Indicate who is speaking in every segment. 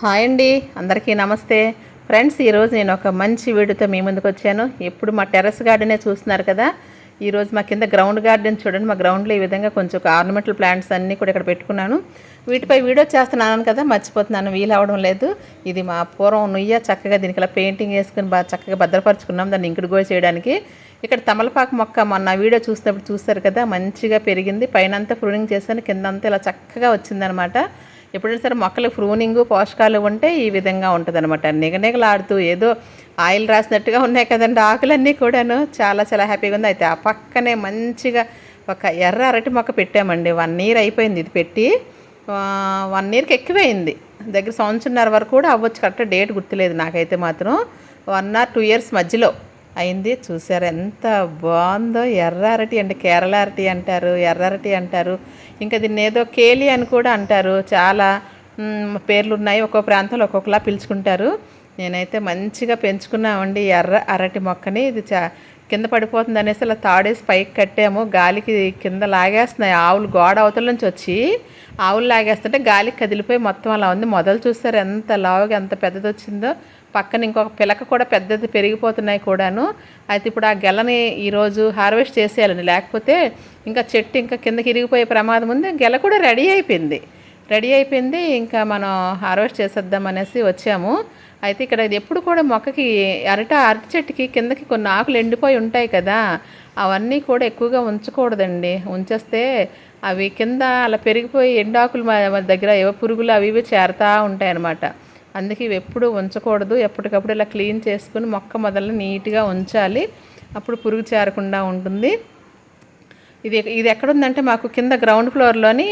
Speaker 1: Hi అండి అందరికీ నమస్తే. ఫ్రెండ్స్ ఈరోజు నేను ఒక మంచి వీడియోతో మీ ముందుకు వచ్చాను. ఎప్పుడు మా టెర్రస్ గార్డెనే చూస్తున్నారు కదా ఈరోజు మా కింద గ్రౌండ్ గార్డెన్ చూడండి. మా గ్రౌండ్లో ఈ విధంగా కొంచెం ఆర్నమెంటల్ ప్లాంట్స్ అన్నీ కూడా ఇక్కడ పెట్టుకున్నాను. వీటిపై వీడియో చేస్తున్నాను కదా మర్చిపోతున్నాను వీలు అవడం లేదు. ఇది మా పూర్వం నుయ్య చక్కగా దీనికి ఇలా పెయింటింగ్ వేసుకుని బాగా చక్కగా భద్రపరుచుకున్నాం దాన్ని ఇంకుడు గోయ చేయడానికి. ఇక్కడ తమలపాకు మొక్క మొన్న వీడియో చూసినప్పుడు చూస్తారు కదా మంచిగా పెరిగింది. పైన అంతా ప్రూనింగ్ చేశాను కింద అంతా ఇలా చక్కగా వచ్చిందనమాట. ఎప్పుడైనా సరే మొక్కలు ప్రూనింగ్ పోషకాలు ఉంటే ఈ విధంగా ఉంటుంది అనమాట నిగనిగలాడుతూ ఏదో ఆయిల్ రాసినట్టుగా ఉన్నాయి కదండి ఆకులన్నీ కూడాను. చాలా చాలా హ్యాపీగా ఉంది. అయితే ఆ పక్కనే మంచిగా ఒక ఎర్ర అరటి మొక్క పెట్టామండి. వన్ ఇయర్ అయిపోయింది ఇది పెట్టి. వన్ ఇయర్కి ఎక్కువైంది. దగ్గర సంవత్సరంన్నర వరకు కూడా అవ్వచ్చు. కరెక్ట్ డేట్ గుర్తులేదు నాకైతే మాత్రం. వన్ ఆర్ టూ ఇయర్స్ మధ్యలో. అయింది. చూసారు ఎంత బాగుందో. ఎర్ర అరటి అంటే కేరళ అరటి అంటారు ఎర్ర అరటి అంటారు. ఇంకా దీన్ని ఏదో కేలి అని కూడా అంటారు. చాలా పేర్లు ఉన్నాయి ఒక్కో ప్రాంతంలో ఒక్కొక్కలా పిలుచుకుంటారు. నేనైతే మంచిగా పెంచుకున్నామండి ఎర్ర అరటి మొక్కని. ఇది చా కింద పడిపోతుంది అనేసి అలా తాడేసి పైకి కట్టాము. గాలికి కింద లాగేస్తున్నాయి. ఆవులు గోడ అవతల నుంచి వచ్చి ఆవులు లాగేస్తుంటే గాలికి కదిలిపోయి మొత్తం అలా ఉంది. మొదలు చూస్తారు ఎంత లావుగా ఎంత పెద్దది వచ్చిందో పక్కన ఇంకొక పిలక కూడా పెద్దది పెరిగిపోతున్నాయి కూడాను. అయితే ఇప్పుడు ఆ గెలని ఈరోజు హార్వెస్ట్ చేసేయాలండి. లేకపోతే ఇంకా చెట్టు ఇంకా కిందకి ఇరిగిపోయే ప్రమాదం ఉంది. గెల కూడా రెడీ అయిపోయింది. రెడీ అయిపోయింది. ఇంకా మనం హార్వెస్ట్ చేసేద్దాం అనేసి వచ్చాము. అయితే ఇక్కడ ఎప్పుడు కూడా మొక్కకి అరట అరటి చెట్టుకి కిందకి కొన్ని ఆకులు ఎండిపోయి ఉంటాయి కదా అవన్నీ కూడా ఎక్కువగా ఉంచకూడదండి. ఉంచేస్తే అవి కింద అలా పెరిగిపోయి ఎండాకులు మా దగ్గర ఏవో పురుగులు అవి ఇవి చేరుతూ ఉంటాయి అన్నమాట అందుకే ఇవి ఎప్పుడు ఉంచకూడదు. ఎప్పటికప్పుడు ఇలా క్లీన్ చేసుకుని మొక్క మొదలు నీట్గా ఉంచాలి. అప్పుడు పురుగు చేరకుండా ఉంటుంది. ఇది ఇది ఎక్కడుందంటే మాకు కింద గ్రౌండ్ ఫ్లోర్లోని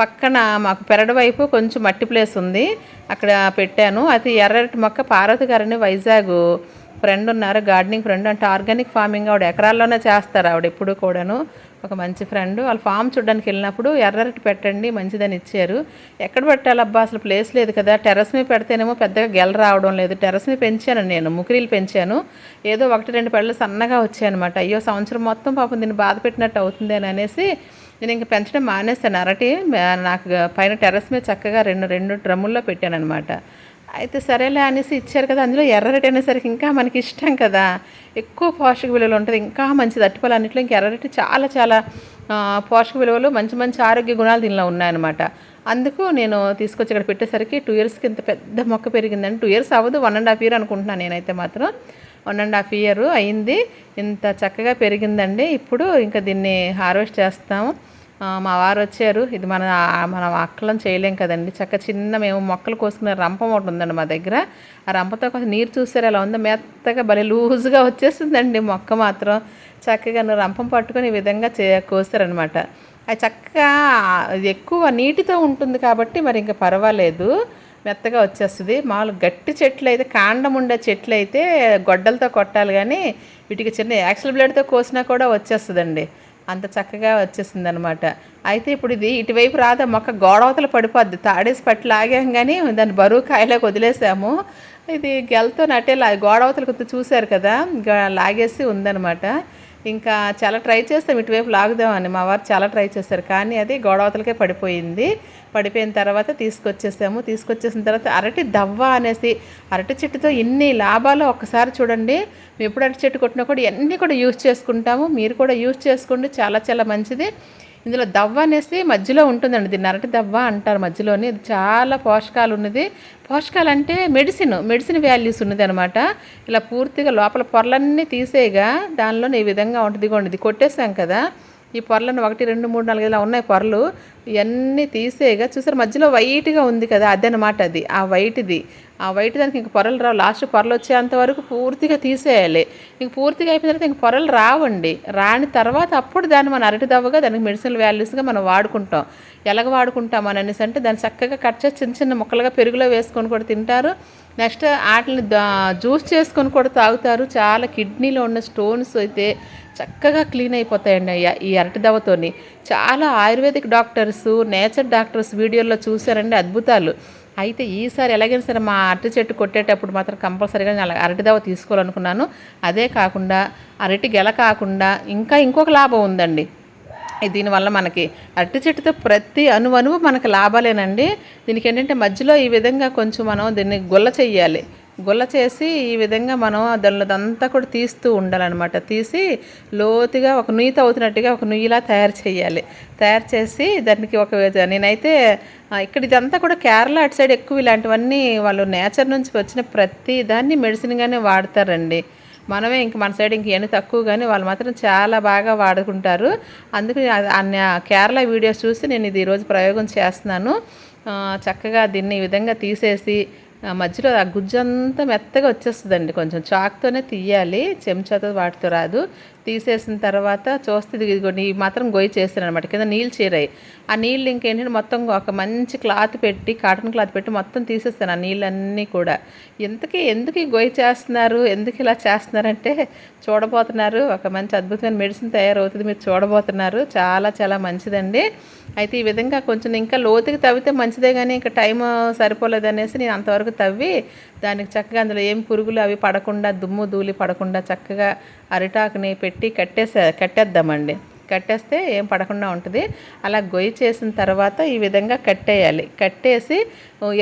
Speaker 1: పక్కన మాకు పెరడు వైపు కొంచెం మట్టి ప్లేస్ ఉంది. అక్కడ పెట్టాను. అది ఎర్రటి మొక్క పార్వతి గారని వైజాగ్ ఫ్రెండ్ ఉన్నారు. Gardening friend. అంటే ఆర్గానిక్ ఫార్మింగ్ ఆవిడ ఎకరాల్లోనే చేస్తారు ఆవిడ ఎప్పుడు కూడాను. ఒక మంచి ఫ్రెండ్ వాళ్ళ ఫామ్ చూడడానికి వెళ్ళినప్పుడు ఎర్రటి పెట్టండి మంచిదని ఇచ్చారు. ఎక్కడ పెట్టాలబ్బా? అసలు ప్లేస్ లేదు కదా. టెర్రస్ మీద పెడితేనేమో పెద్దగా గెల రావడం లేదు. టెరస్ మీద పెంచాను నేను ముకిరీలు పెంచాను. ఏదో ఒకటి రెండు పళ్ళు సన్నగా వచ్చాయన్నమాట. అయ్యో సంవత్సరం మొత్తం పాపం దీన్ని బాధ పెట్టినట్టు అవుతుంది అని అనేసి నేను ఇంకా పెంచడం మానేస్తాను అరటి నాకు పైన టెర్రస్ మీద చక్కగా రెండు రెండు డ్రమ్ముల్లో పెట్టాను అనమాట అయితే సరేలే అనేసి ఇచ్చారు కదా అందులో ఎర్రరటి అనేసరికి ఇంకా మనకి ఇష్టం కదా. ఎక్కువ పోషక విలువలు ఉంటుంది ఇంకా మంచిది. అట్టిపళ్ళు అన్నింటిలో ఇంకా ఎర్రరటి చాలా చాలా పోషక విలువలు మంచి మంచి ఆరోగ్య గుణాలు దీనిలో ఉన్నాయన్నమాట. అందుకు నేను తీసుకొచ్చి ఇక్కడ పెట్టేసరికి టూ ఇయర్స్కి ఇంత పెద్ద మొక్క పెరిగిందండి. టూ ఇయర్స్ అవ్వదు వన్ అండ్ హాఫ్ ఇయర్ అనుకుంటున్నాను నేనైతే మాత్రం. వన్ అండ్ హాఫ్ ఇయర్ అయింది. ఇంత చక్కగా పెరిగిందండి. ఇప్పుడు ఇంకా దీన్ని హార్వెస్ట్ చేస్తాము. మా వారు వచ్చారు. ఇది మన మన అక్కలం చేయలేం కదండి. చక్క చిన్న మేము మొక్కలు కోసుకునే రంపం ఒకటి ఉందండి మా దగ్గర. ఆ రంపతో కొంచెం నీరు చూసారు ఎలా ఉందో. మెత్తగా భలే లూజ్గా వచ్చేసిందండి మొక్క మాత్రం. చక్కగా రంపం పట్టుకొని ఈ విధంగా చే కోసారనమాట అది చక్కగా ఎక్కువ నీటితో ఉంటుంది కాబట్టి మరి ఇంకా పర్వాలేదు. మెత్తగా వచ్చేస్తుంది. మామూలు గట్టి చెట్లు అయితే కాండం ఉండే చెట్లు అయితే గొడ్డలతో కొట్టాలి కానీ వీటికి చిన్న యాక్సిల్ బ్లేడ్తో కోసినా కూడా వచ్చేస్తుందండి. అంత చక్కగా వచ్చేసింది అనమాట అయితే ఇప్పుడు ఇది ఇటువైపు రాదా మొక్క గోడవతలు పడిపోద్ది. తాడేసి పట్టి లాగాం కానీ దాన్ని బరువు కాయలోకి వదిలేసాము. ఇది గెలతో నట్టే లా కొంత చూశారు కదా లాగేసి ఉందన్నమాట. ఇంకా చాలా ట్రై చేస్తాం ఇటువైపు లాగుదామని. మా వారు చాలా ట్రై చేశారు కానీ అది గోడవతలకే పడిపోయింది. పడిపోయిన తర్వాత తీసుకొచ్చేసాము. తీసుకొచ్చేసిన తర్వాత అరటి దవ్వ అనేసి అరటి చెట్టుతో ఎన్ని లాభాలు ఒక్కసారి చూడండి. మేము ఎప్పుడు అరటి చెట్టు కొట్టినా కూడా ఇవన్నీ కూడా యూజ్ చేసుకుంటాము. మీరు కూడా యూజ్ చేసుకోండి. చాలా చాలా మంచిది. ఇందులో దవ్వ అనేసి మధ్యలో ఉంటుందండి. దీన్ని అరటి దవ్వ అంటారు మధ్యలోని. ఇది చాలా పోషకాలు ఉన్నది. పోషకాలు అంటే మెడిసిన్ మెడిసిన్ వాల్యూస్ ఉన్నది అనమాట ఇలా పూర్తిగా లోపల పొరలన్నీ తీసేయగా దానిలో ఈ విధంగా ఉంటుంది. ఇదిగోండి ఇది కొట్టేసాం కదా. ఈ పొరలను ఒకటి రెండు మూడు నాలుగు ఇలా ఉన్నాయి పొరలు. ఇవన్నీ తీసేయగా చూసారు మధ్యలో వైట్గా ఉంది కదా అదనమాట అది. ఆ వైట్ది. ఆ వైట్ దానికి ఇంక పొరలు రావు. లాస్ట్ పొరలు వచ్చేంత వరకు పూర్తిగా తీసేయాలి. ఇంక పూర్తిగా అయిపోయిన తర్వాత ఇంక పొరలు రావండి. రాని తర్వాత అప్పుడు దాన్ని మనం అరటి దవ్వగా దానికి మెడిసిన్ వాల్యూస్గా మనం వాడుకుంటాం. ఎలాగ వాడుకుంటాం అని అనేసి అంటే దాన్ని చక్కగా కట్ చేసి చిన్న చిన్న ముక్కలుగా పెరుగులో వేసుకొని కూడా తింటారు. నెక్స్ట్ వాటిని జ్యూస్ చేసుకొని కూడా తాగుతారు. చాలా కిడ్నీలో ఉన్న స్టోన్స్ అయితే చక్కగా క్లీన్ అయిపోతాయండి ఈ- ఈ అరటి దవ్వతోని. చాలా ఆయుర్వేదిక్ డాక్టర్స్ నేచర్ డాక్టర్స్ వీడియోలో చూశారండి అద్భుతాలు. అయితే ఈసారి ఎలాగైనా సరే మా అరటి చెట్టు కొట్టేటప్పుడు మాత్రం కంపల్సరీగా నేను అరటి దవ్వ తీసుకోవాలనుకున్నాను. అదే కాకుండా అరటి గెల కాకుండా ఇంకా ఇంకొక లాభం ఉందండి. దీనివల్ల మనకి అరటి చెట్టుతో ప్రతి అణువణువు మనకు లాభాలేనండి. దీనికి ఏంటంటే మధ్యలో ఈ విధంగా కొంచెం మనం దీన్ని గుల్ల చెయ్యాలి. గుల్ల చేసి ఈ విధంగా మనం దానిలోదంతా కూడా తీస్తూ ఉండాలన్నమాట. తీసి లోతుగా ఒక నుయ్యి తవ్వుతున్నట్టుగా ఒక నుయ్యిలా తయారు చేయాలి. తయారు చేసి దానికి ఒక నేనైతే ఇక్కడ ఇదంతా కూడా కేరళ అటు సైడ్ ఎక్కువ ఇలాంటివన్నీ వాళ్ళు నేచర్ నుంచి వచ్చిన ప్రతి దాన్ని మెడిసిన్గానే వాడతారండి. మనమే ఇంక మన సైడ్ ఇంక ఎన్ని తక్కువ కానీ వాళ్ళు మాత్రం చాలా బాగా వాడుకుంటారు. అందుకని అన్ని కేరళ వీడియోస్ చూసి నేను ఇది ఈరోజు ప్రయోగం చేస్తున్నాను. చక్కగా దీన్ని ఈ విధంగా తీసేసి మధ్యలో ఆ గుజ్జంతా మెత్తగా వచ్చేస్తుందండి. కొంచెం చాక్తోనే తీయాలి. చెంచాతో వాటితో రాదు. తీసేసిన తర్వాత చూస్తే ఇదిగోండి ఈ మాత్రం గొయ్యి చేస్తాను అనమాట కింద నీళ్ళు చేరాయి. ఆ నీళ్ళు ఇంకేంటంటే మొత్తం ఒక మంచి క్లాత్ పెట్టి కాటన్ క్లాత్ పెట్టి మొత్తం తీసేస్తాను ఆ నీళ్ళన్నీ కూడా. ఇంతకీ ఎందుకు ఈ గొయ్యి చేస్తున్నారు? ఎందుకు ఇలా చేస్తున్నారంటే చూడబోతున్నారు. ఒక మంచి అద్భుతమైన మెడిసిన్ తయారవుతుంది. మీరు చూడబోతున్నారు. చాలా చాలా మంచిదండి. అయితే ఈ విధంగా కొంచెం ఇంకా లోతుకి తవ్వితే మంచిదే కానీ ఇంకా టైం సరిపోలేదు అనేసి నేను అంతవరకు తవ్వి దానికి చక్కగా అందులో ఏం పురుగులు అవి పడకుండా దుమ్ము ధూళి పడకుండా చక్కగా అరిటాకుని పెట్టి కట్టేసే కట్టేద్దామండి. కట్టేస్తే ఏం పడకుండా ఉంటుంది. అలా గొయ్యి చేసిన తర్వాత ఈ విధంగా కట్టేయాలి. కట్టేసి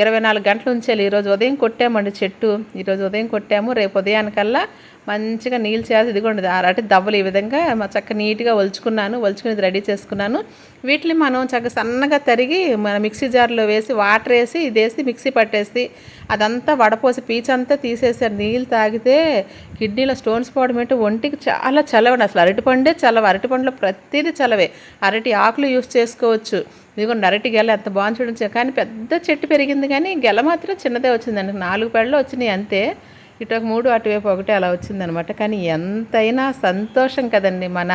Speaker 1: ఇరవై నాలుగు గంటలు ఉంచాలి ఈరోజు ఉదయం కొట్టామండి చెట్టు. ఈరోజు ఉదయం కొట్టాము. రేపు ఉదయానికల్లా మంచిగా నీళ్ళు చేసి ఇదిగోండి అరటి దవ్వలు ఈ విధంగా చక్క నీట్గా ఒలుచుకున్నాను ఒలుచుకుని రెడీ చేసుకున్నాను. వీటిని మనం చక్కగా సన్నగా తరిగి మన మిక్సీ జార్లో వేసి వాటర్ వేసి ఇదేసి మిక్సీ పట్టేసి అదంతా వడపోసి పీచంతా తీసేసారు నీళ్ళు తాగితే కిడ్నీలో స్టోన్స్ పోవడం ఏంటో ఒంటికి చాలా చలవండి. అసలు అరటిపండే చలవ. అరటిపండులో ప్రతిదీ చలవే. అరటి ఆకులు యూస్ చేసుకోవచ్చు. ఇదిగోండి అరటి గెల ఎంత బాగుంది చూడండి. కానీ పెద్ద చెట్టు పెరిగింది కానీ గెల మాత్రం చిన్నదే వచ్చిందండి. నాలుగు పెళ్ళు వచ్చినాయి అంతే. ఇటు ఒక మూడు అటువైపు ఒకటి అలా వచ్చిందనమాట. కానీ ఎంతైనా సంతోషం కదండి మన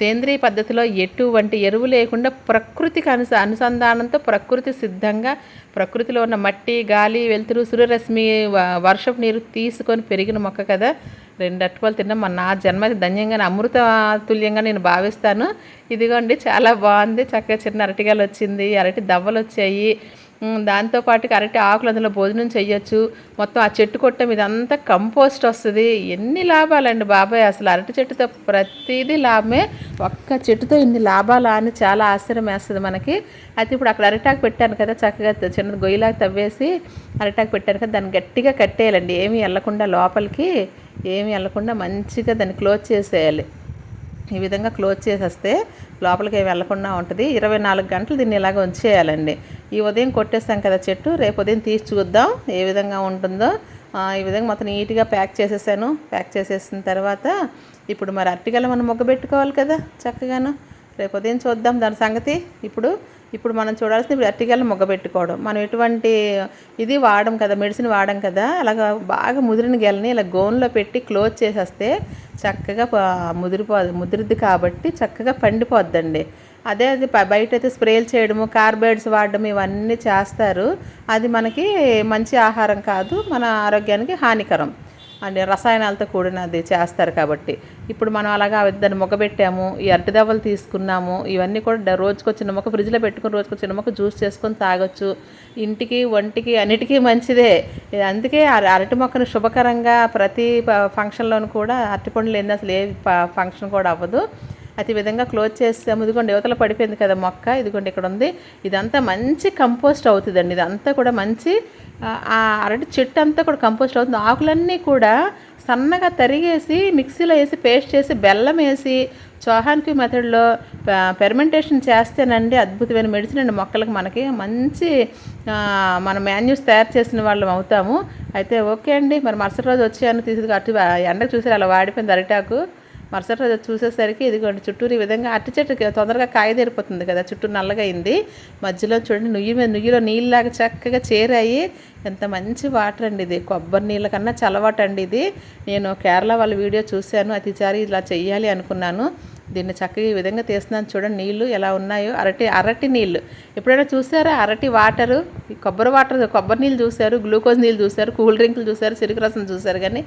Speaker 1: సేంద్రియ పద్ధతిలో ఎటువంటి ఎరువు లేకుండా ప్రకృతికి అనుస అనుసంధానంతో ప్రకృతి సిద్ధంగా ప్రకృతిలో ఉన్న మట్టి గాలి వెలుతురు సూర్యరశ్మి వర్షపు నీరు తీసుకొని పెరిగిన మొక్క కదా. రెండు అట్టుపళ్ళు తిన్నాం. మన నా జన్మకి ధన్యంగా అమృత తుల్యంగా నేను భావిస్తాను. ఇదిగోండి చాలా బాగుంది. చక్కగా చిన్న అరటిగాలు వచ్చింది అరటి దవ్వలు వచ్చాయి. దాంతోపాటు అరటి ఆకులు అందులో భోజనం చేయొచ్చు మొత్తం ఆ చెట్టు కొట్టం ఇదంతా కంపోస్ట్ వస్తుంది. ఎన్ని లాభాలండి బాబాయ్? అసలు అరటి చెట్టుతో ప్రతిదీ లాభమే. ఒక్క చెట్టుతో ఇన్ని లాభాలా అని చాలా ఆశ్చర్యం వేస్తుంది మనకి. అయితే ఇప్పుడు అక్కడ అరిటాకు పెట్టాను కదా చక్కగా చిన్న గొయ్యిలాగా తవ్వేసి అరిటాకు పెట్టాను కదా దాన్ని గట్టిగా కట్టేయాలండి. ఏమీ వెళ్ళకుండా లోపలికి ఏమీ వెళ్ళకుండా మంచిగా దాన్ని క్లోజ్ చేసేయాలి. ఈ విధంగా క్లోజ్ చేసేస్తే లోపలికి వెళ్ళకుండా ఉంటుంది. ఇరవై నాలుగు గంటలు దీన్ని ఇలాగ ఉంచేయాలండి. ఈ ఉదయం కొట్టేస్తాం కదా చెట్టు రేపు ఉదయం తీసి చూద్దాం ఏ విధంగా ఉంటుందో. ఈ విధంగా మొత్తం నీట్గా ప్యాక్ చేసేసాను. ప్యాక్ చేసేసిన తర్వాత ఇప్పుడు మరి అరటిగల మనం మొగ్గ పెట్టుకోవాలి కదా చక్కగాను. రేపు ఉదయం చూద్దాం దాని సంగతి. ఇప్పుడు ఇప్పుడు మనం చూడాల్సింది ఇప్పుడు అరటిగల మొగ్గ పెట్టుకోవడం. మనం ఎటువంటి ఇది వాడం కదా మెడిసిన్ వాడం కదా అలాగ బాగా ముదిరిన గెలని ఇలా గోన్లో పెట్టి క్లోజ్ చేసేస్తే చక్కగా ముదిరిపో ముదిరిద్ది కాబట్టి చక్కగా పండిపోద్దండి. అదే అది బయట అయితే స్ప్రేలు చేయడము కార్బైడ్స్ వాడడం ఇవన్నీ చేస్తారు. అది మనకి మంచి ఆహారం కాదు మన ఆరోగ్యానికి హానికరం. అండ్ రసాయనాలతో కూడినది చేస్తారు కాబట్టి. ఇప్పుడు మనం అలాగా దాన్ని మొగ్గబెట్టాము ఈ అరటి దవ్వలు తీసుకున్నాము ఇవన్నీ కూడా రోజుకొచ్చిన రోజుకో చిన్న మొక్క ఫ్రిడ్జ్లో పెట్టుకుని రోజుకో చిన్న మొక్క జ్యూస్ చేసుకొని తాగొచ్చు. ఇంటికి ఒంటికి అన్నిటికీ మంచిదే. అందుకే అరటి మొక్కను శుభకరంగా ప్రతి ఫంక్షన్లోనూ కూడా అరటి పండు లేని అసలు ఏ ఫంక్షన్ కూడా అవ్వదు. అతి విధంగా క్లోజ్ చేసాము ఇదిగోండి యువతల పడిపోయింది కదా మొక్క. ఇదిగోండి ఇక్కడ ఉంది ఇదంతా మంచి కంపోస్ట్ అవుతుందండి. ఇదంతా కూడా మంచి ఆ, అరటి చెట్టు అంతా కూడా కంపోస్ట్ అవుతుంది. ఆకులన్నీ కూడా సన్నగా తరిగేసి మిక్సీలో వేసి పేస్ట్ చేసి బెల్లం వేసి చోహాన్కి మెథడ్లో పెర్మెంటేషన్ చేస్తేనండి అద్భుతమైన మెడిసిన్ అండి. మొక్కలకు మనకి మంచి మన మాన్యూస్ తయారు చేసిన వాళ్ళం అవుతాము. అయితే ఓకే అండి. మరి మరుసటి రోజు వచ్చాను. తీసుకు అటు ఎండకు చూసారు అలా వాడిపోయింది అరిటాకు. మరుసటి రోజు చూసేసరికి ఇదిగోండి చుట్టూరు ఈ విధంగా అట్టి చెట్టు తొందరగా కాయ తెరిపోతుంది కదా చుట్టూ నల్లగా అయింది మధ్యలో చూడండి నుయ్యి మీద నుయ్యిలో నీళ్ళలాగా చక్కగా చేరాయి. ఎంత మంచి వాటర్ అండి ఇది. కొబ్బరి నీళ్ళ కన్నా చలవాటండి ఇది. నేను కేరళ వాళ్ళ వీడియో చూశాను అతిసారి ఇలా చెయ్యాలి అనుకున్నాను. దీన్ని చక్కగా ఈ విధంగా తీస్తున్నాను చూడండి నీళ్ళు ఎలా ఉన్నాయో. అరటి అరటి నీళ్ళు ఎప్పుడైనా చూసారా అరటి వాటరు? కొబ్బరి వాటర్ కొబ్బరి నీళ్ళు చూశారు గ్లూకోజ్ నీళ్ళు చూశారు కూల్ డ్రింకులు చూశారు చెరుకు రసం చూశారు కానీ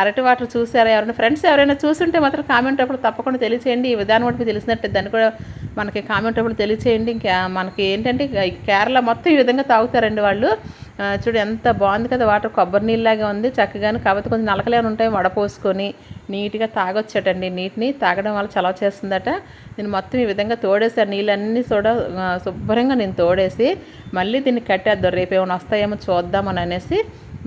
Speaker 1: అరటి వాటర్ చూసారా ఎవరైనా? ఫ్రెండ్స్ ఎవరైనా చూసుంటే మాత్రం కామెంట్ అప్పుడు తప్పకుండా తెలియచేయండి. ఈ విధానం ఒకటి తెలిసినట్టు దాన్ని కూడా మనకి కామెంట్ అప్పుడు తెలియచేయండి. ఇంకా మనకి ఏంటంటే కేరళ మొత్తం ఈ విధంగా తాగుతారండి వాళ్ళు. చూడు ఎంత బాగుంది కదా వాటర్. కొబ్బరి నీళ్ళలాగా ఉంది. చక్కగాను కాకపోతే కొంచెం నలకలేని ఉంటాయి వడపోసుకొని నీట్గా తాగొచ్చాటండి నీటిని తాగడం వల్ల చలవ చేస్తుందట. నేను మొత్తం ఈ విధంగా తోడేసాను నీళ్ళన్నీ కూడా శుభ్రంగా నేను తోడేసి మళ్ళీ దీన్ని కట్టేద్దాం. రేపు ఏమైనా వస్తాయేమో చూద్దామని అనేసి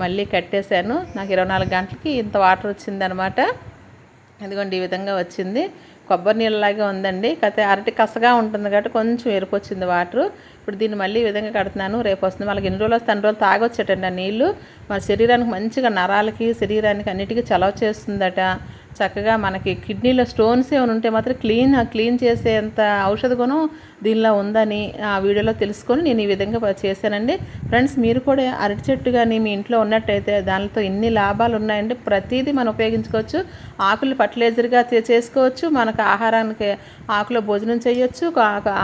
Speaker 1: మళ్ళీ కట్టేశాను. నాకు ఇరవై నాలుగు గంటలకి ఇంత వాటర్ వచ్చిందనమాట ఇదిగోండి ఈ విధంగా వచ్చింది. కొబ్బరి నీళ్ళలాగే ఉందండి. కాకపోతే అరటి కసగా ఉంటుంది కాబట్టి కొంచెం ఎరుపు వచ్చింది వాటర్. ఇప్పుడు దీన్ని మళ్ళీ ఈ విధంగా కడుతున్నాను. రేపు వస్తుంది. వాళ్ళకి ఎన్ని రోజులు వస్తే అన్ని రోజులు తాగొచ్చటండి ఆ నీళ్ళు. మన శరీరానికి మంచిగా నరాలకి శరీరానికి అన్నిటికీ చలవ చేస్తుందట. చక్కగా మనకి కిడ్నీలో స్టోన్స్ ఏమైనా ఉంటే మాత్రం క్లీన్ క్లీన్ చేసేంత ఔషధ గుణం దీనిలో ఉందని ఆ వీడియోలో తెలుసుకొని నేను ఈ విధంగా చేశానండి. ఫ్రెండ్స్ మీరు కూడా అరటి చెట్టు కానీ మీ ఇంట్లో ఉన్నట్టయితే దానితో ఎన్ని లాభాలు ఉన్నాయండి ప్రతిదీ మనం ఉపయోగించుకోవచ్చు. ఆకులు ఫర్టిలైజర్గా చేసుకోవచ్చు. మనకు ఆహారానికి ఆకులో భోజనం చేయొచ్చు.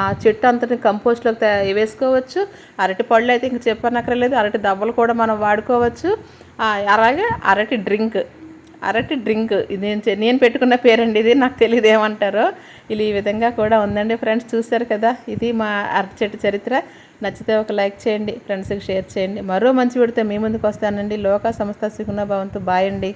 Speaker 1: ఆ చెట్టు అంతటి కంపోస్ట్లోకి వేసుకోవచ్చు. అరటి పళ్ళు అయితే ఇంక చెప్పనక్కర్లేదు. అరటి దవ్వలు కూడా మనం వాడుకోవచ్చు. అలాగే అరటి డ్రింక్. అరటి డ్రింక్. ఇది నేను పెట్టుకున్న పేరండి ఇది నాకు తెలియదు ఏమంటారో. ఇది ఈ విధంగా కూడా ఉందండి ఫ్రెండ్స్ చూశారు కదా? ఇది మా అరటి చెట్టు చరిత్ర. నచ్చితే ఒక లైక్ చేయండి ఫ్రెండ్స్కి షేర్ చేయండి. మరో మంచి విడితే మీ ముందుకు వస్తానండి. లోక సంస్థ సుగుణ భవంతు. బాయ్ అండి.